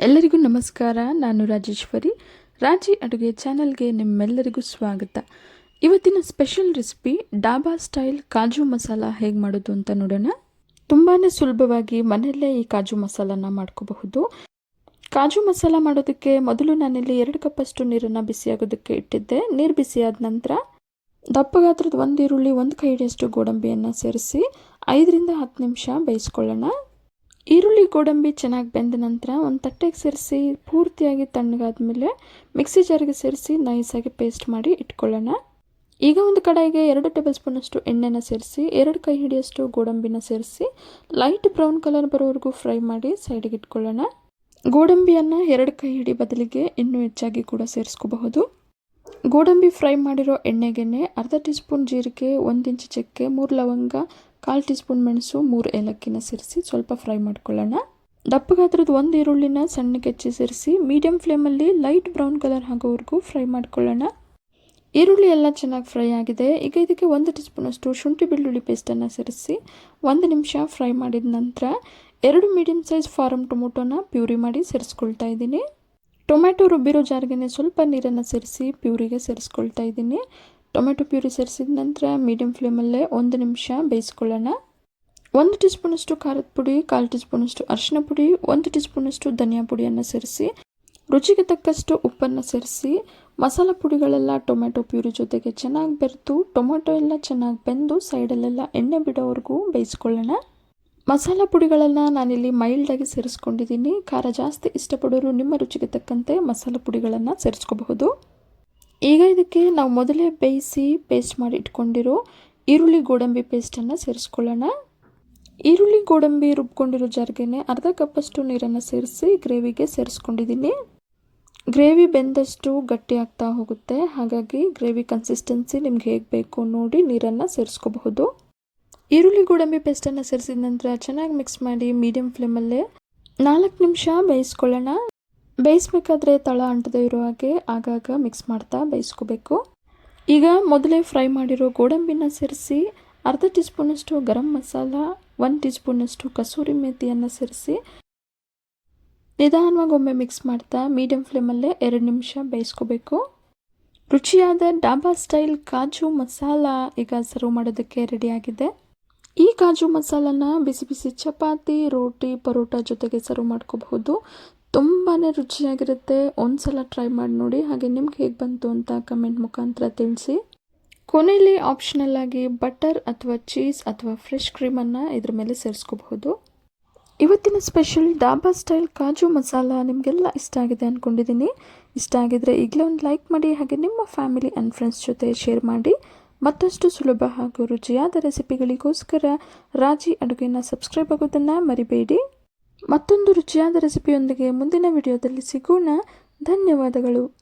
ಎಲ್ಲರಿಗೂ ನಮಸ್ಕಾರ. ನಾನು ರಾಜೇಶ್ವರಿ. ರಾಜಿ ಅಡುಗೆ ಚಾನಲ್ಗೆ ನಿಮ್ಮೆಲ್ಲರಿಗೂ ಸ್ವಾಗತ. ಇವತ್ತಿನ ಸ್ಪೆಷಲ್ ರೆಸಿಪಿ ಡಾಬಾ ಸ್ಟೈಲ್ ಕಾಜು ಮಸಾಲ ಹೇಗೆ ಮಾಡೋದು ಅಂತ ನೋಡೋಣ. ತುಂಬಾ ಸುಲಭವಾಗಿ ಮನೆಯಲ್ಲೇ ಈ ಕಾಜು ಮಸಾಲನ ಮಾಡ್ಕೋಬಹುದು. ಕಾಜು ಮಸಾಲ ಮಾಡೋದಕ್ಕೆ ಮೊದಲು ನಾನಿಲ್ಲಿ ಎರಡು ಕಪ್ಪಷ್ಟು ನೀರನ್ನು ಬಿಸಿಯಾಗೋದಕ್ಕೆ ಇಟ್ಟಿದ್ದೆ. ನೀರು ಬಿಸಿಯಾದ ನಂತರ ದಪ್ಪ ಗಾತ್ರದ ಒಂದು ಈರುಳ್ಳಿ, ಒಂದು ಕೈ ಹಿಡಿಯಷ್ಟು ಗೋಡಂಬಿಯನ್ನು ಸೇರಿಸಿ ಐದರಿಂದ ಹತ್ತು ನಿಮಿಷ ಬೇಯಿಸ್ಕೊಳ್ಳೋಣ. ಈರುಳ್ಳಿ ಗೋಡಂಬಿ ಚೆನ್ನಾಗಿ ಬೆಂದ ನಂತರ ಒಂದು ತಟ್ಟೆಗೆ ಸೇರಿಸಿ ಪೂರ್ತಿಯಾಗಿ ತಣ್ಣಗಾದ್ಮೇಲೆ ಮಿಕ್ಸಿ ಜಾರಿಗೆ ಸೇರಿಸಿ ನೈಸಾಗಿ ಪೇಸ್ಟ್ ಮಾಡಿ ಇಟ್ಕೊಳ್ಳೋಣ. ಈಗ ಒಂದು ಕಡಾಯಿಗೆ ಎರಡು ಟೇಬಲ್ ಸ್ಪೂನಷ್ಟು ಎಣ್ಣೆನ ಸೇರಿಸಿ, ಎರಡು ಕೈ ಹಿಡಿಯಷ್ಟು ಗೋಡಂಬಿನ ಸೇರಿಸಿ, ಲೈಟ್ ಬ್ರೌನ್ ಕಲರ್ ಬರೋವರೆಗೂ ಫ್ರೈ ಮಾಡಿ ಸೈಡಿಗೆ ಇಟ್ಕೊಳ್ಳೋಣ. ಗೋಡಂಬಿಯನ್ನು ಎರಡು ಕೈ ಹಿಡಿ ಬದಲಿಗೆ ಇನ್ನೂ ಹೆಚ್ಚಾಗಿ ಕೂಡ ಸೇರಿಸ್ಕೋಬಹುದು. ಗೋಡಂಬಿ ಫ್ರೈ ಮಾಡಿರೋ ಎಣ್ಣೆಗೆನೆ ಅರ್ಧ ಟೀ ಸ್ಪೂನ್ ಜೀರಿಗೆ, ಒಂದು ಇಂಚು ಚಕ್ಕೆ, ಮೂರು ಲವಂಗ ಕಾಲು ಟೀ ಸ್ಪೂನ್ ಮೆಣಸು, ಮೂರು ಏಲಕ್ಕಿನ ಸೇರಿಸಿ, ಸ್ವಲ್ಪ ಫ್ರೈ ಮಾಡ್ಕೊಳ್ಳೋಣ. ದಪ್ಪ ಗಾತ್ರದ ಒಂದು ಈರುಳ್ಳಿನ ಸಣ್ಣಗೆ ಹೆಚ್ಚಿ ಸೇರಿಸಿ, ಮೀಡಿಯಂ ಫ್ಲೇಮಲ್ಲಿ ಲೈಟ್ ಬ್ರೌನ್ ಕಲರ್ ಆಗೋವರೆಗೂ ಫ್ರೈ ಮಾಡ್ಕೊಳ್ಳೋಣ. ಈರುಳ್ಳಿ ಎಲ್ಲ ಚೆನ್ನಾಗಿ ಫ್ರೈ ಆಗಿದೆ. ಈಗ ಇದಕ್ಕೆ ಒಂದು ಟೀ ಸ್ಪೂನಷ್ಟು ಶುಂಠಿ ಬೆಳ್ಳುಳ್ಳಿ ಪೇಸ್ಟನ್ನು ಸೇರಿಸಿ, ಒಂದು ನಿಮಿಷ ಫ್ರೈ ಮಾಡಿದ ನಂತರ ಎರಡು ಮೀಡಿಯಮ್ ಸೈಜ್ ಫಾರಮ್ ಟೊಮೊಟೊನ ಪ್ಯೂರಿ ಮಾಡಿ ಸೇರಿಸ್ಕೊಳ್ತಾ ಇದ್ದೀನಿ. ಟೊಮ್ಯಾಟೊ ರುಬ್ಬಿರೋ ಜಾರ್ಗೆ ಸ್ವಲ್ಪ ನೀರನ್ನು ಸೇರಿಸಿ ಪ್ಯೂರಿಗೆ ಸೇರಿಸ್ಕೊಳ್ತಾ ಇದ್ದೀನಿ. ಟೊಮೆಟೊ ಪ್ಯೂರಿ ಸೇರಿಸಿದ ನಂತರ ಮೀಡಿಯಂ ಫ್ಲೇಮಲ್ಲೇ ಒಂದು ನಿಮಿಷ ಬೇಯಿಸ್ಕೊಳ್ಳೋಣ. ಒಂದು ಟೀ ಸ್ಪೂನಷ್ಟು ಖಾರದ ಪುಡಿ, ಕಾಲು ಟೀ ಸ್ಪೂನಷ್ಟು ಅರಿಶಿನ ಪುಡಿ, ಒಂದು ಟೀ ಸ್ಪೂನಷ್ಟು ಧನಿಯಾ ಪುಡಿಯನ್ನು ಸೇರಿಸಿ, ರುಚಿಗೆ ತಕ್ಕಷ್ಟು ಉಪ್ಪನ್ನು ಸೇರಿಸಿ, ಮಸಾಲ ಪುಡಿಗಳೆಲ್ಲ ಟೊಮೆಟೊ ಪ್ಯೂರಿ ಜೊತೆಗೆ ಚೆನ್ನಾಗಿ ಬೆರೆತು ಟೊಮೆಟೊ ಎಲ್ಲ ಚೆನ್ನಾಗಿ ಬೆಂದು ಸೈಡಲ್ಲೆಲ್ಲ ಎಣ್ಣೆ ಬಿಡೋವರೆಗೂ ಬೇಯಿಸ್ಕೊಳ್ಳೋಣ. ಮಸಾಲ ಪುಡಿಗಳನ್ನು ನಾನಿಲ್ಲಿ ಮೈಲ್ಡಾಗಿ ಸೇರಿಸ್ಕೊಂಡಿದ್ದೀನಿ. ಖಾರ ಜಾಸ್ತಿ ಇಷ್ಟಪಡೋರು ನಿಮ್ಮ ರುಚಿಗೆ ತಕ್ಕಂತೆ ಮಸಾಲ ಪುಡಿಗಳನ್ನು ಸೇರಿಸ್ಕೋಬಹುದು. ಈಗ ಇದಕ್ಕೆ ನಾವು ಮೊದಲೇ ಬೇಯಿಸಿ ಪೇಸ್ಟ್ ಮಾಡಿ ಇಟ್ಕೊಂಡಿರೋ ಈರುಳ್ಳಿ ಗೋಡಂಬಿ ಪೇಸ್ಟನ್ನು ಸೇರಿಸ್ಕೊಳ್ಳೋಣ. ಈರುಳ್ಳಿ ಗೋಡಂಬಿ ರುಬ್ಕೊಂಡಿರೋ ಜಾರ್ಗೆನೆ ಅರ್ಧ ಕಪ್ಪಷ್ಟು ನೀರನ್ನು ಸೇರಿಸಿ ಗ್ರೇವಿಗೆ ಸೇರಿಸ್ಕೊಂಡಿದ್ದೀನಿ. ಗ್ರೇವಿ ಬೆಂದಷ್ಟು ಗಟ್ಟಿ ಆಗ್ತಾ ಹೋಗುತ್ತೆ. ಹಾಗಾಗಿ ಗ್ರೇವಿ ಕನ್ಸಿಸ್ಟೆನ್ಸಿ ನಿಮ್ಗೆ ಹೇಗೆ ಬೇಕು ನೋಡಿ ನೀರನ್ನು ಸೇರಿಸ್ಕೋಬಹುದು. ಈರುಳ್ಳಿ ಗೋಡಂಬಿ ಪೇಸ್ಟನ್ನು ಸೇರಿಸಿದ ನಂತರ ಚೆನ್ನಾಗಿ ಮಿಕ್ಸ್ ಮಾಡಿ ಮೀಡಿಯಂ ಫ್ಲೇಮಲ್ಲೇ ನಾಲ್ಕು ನಿಮಿಷ ಬೇಯಿಸ್ಕೊಳ್ಳೋಣ. ಬೇಯಿಸ್ಬೇಕಾದ್ರೆ ತಳ ಅಂಟದೇ ಇರೋ ಹಾಗೆ ಆಗಾಗ ಮಿಕ್ಸ್ ಮಾಡ್ತಾ ಬೇಯಿಸ್ಕೋಬೇಕು. ಈಗ ಮೊದಲೇ ಫ್ರೈ ಮಾಡಿರೋ ಗೋಡಂಬಿನ ಸೇರಿಸಿ ಅರ್ಧ ಟೀ ಸ್ಪೂನಷ್ಟು ಗರಂ ಮಸಾಲ ಒನ್ ಟೀ ಸ್ಪೂನಷ್ಟು ಕಸೂರಿ ಮೇತಿಯನ್ನು ಸೇರಿಸಿ ನಿಧಾನವಾಗಿ ಒಮ್ಮೆ ಮಿಕ್ಸ್ ಮಾಡ್ತಾ ಮೀಡಿಯಂ ಫ್ಲೇಮಲ್ಲೇ ಎರಡು ನಿಮಿಷ ಬೇಯಿಸ್ಕೋಬೇಕು. ರುಚಿಯಾದ ಡಾಬಾ ಸ್ಟೈಲ್ ಕಾಜು ಮಸಾಲ ಈಗ ಸರ್ವ್ ಮಾಡೋದಕ್ಕೆ ರೆಡಿಯಾಗಿದೆ ಈ ಕಾಜು ಮಸಾಲನ ಬಿಸಿ ಬಿಸಿ ಚಪಾತಿ, ರೋಟಿ, ಪರೋಟ ಜೊತೆಗೆ ಸರ್ವ್ ಮಾಡ್ಕೋಬಹುದು. ತುಂಬಾ ರುಚಿಯಾಗಿರುತ್ತೆ. ಒಂದ್ಸಲ ಟ್ರೈ ಮಾಡಿ ನೋಡಿ. ಹಾಗೆ ನಿಮ್ಗೆ ಹೇಗೆ ಬಂತು ಅಂತ ಕಮೆಂಟ್ ಮುಖಾಂತರ ತಿಳಿಸಿ. ಕೊನೆಯಲ್ಲಿ ಆಪ್ಷನಲ್ ಆಗಿ ಬಟರ್ ಅಥವಾ ಚೀಸ್ ಅಥವಾ ಫ್ರೆಶ್ ಕ್ರೀಮನ್ನು ಇದ್ರ ಮೇಲೆ ಸೇರಿಸ್ಕೋಬಹುದು. ಇವತ್ತಿನ ಸ್ಪೆಷಲ್ ಡಾಬಾ ಸ್ಟೈಲ್ ಕಾಜು ಮಸಾಲ ನಿಮಗೆಲ್ಲ ಇಷ್ಟ ಆಗಿದೆ ಅಂದ್ಕೊಂಡಿದ್ದೀನಿ ಇಷ್ಟ ಆಗಿದ್ರೆ ಈಗಲೇ ಒಂದು ಲೈಕ್ ಮಾಡಿ. ಹಾಗೆ ನಿಮ್ಮ ಫ್ಯಾಮಿಲಿ ಆ್ಯಂಡ್ ಫ್ರೆಂಡ್ಸ್ ಜೊತೆ ಶೇರ್ ಮಾಡಿ. ಮತ್ತಷ್ಟು ಸುಲಭ ಹಾಗೂ ರುಚಿಯಾದ ರೆಸಿಪಿಗಳಿಗೋಸ್ಕರ ರಾಜಿ ಅಡುಗೆನ ಸಬ್ಸ್ಕ್ರೈಬ್ ಆಗೋದನ್ನು ಮರಿಬೇಡಿ. ಮತ್ತೊಂದು ರುಚಿಯಾದ ರೆಸಿಪಿಯೊಂದಿಗೆ ಮುಂದಿನ ವಿಡಿಯೋದಲ್ಲಿ ಸಿಗೋಣ. ಧನ್ಯವಾದಗಳು.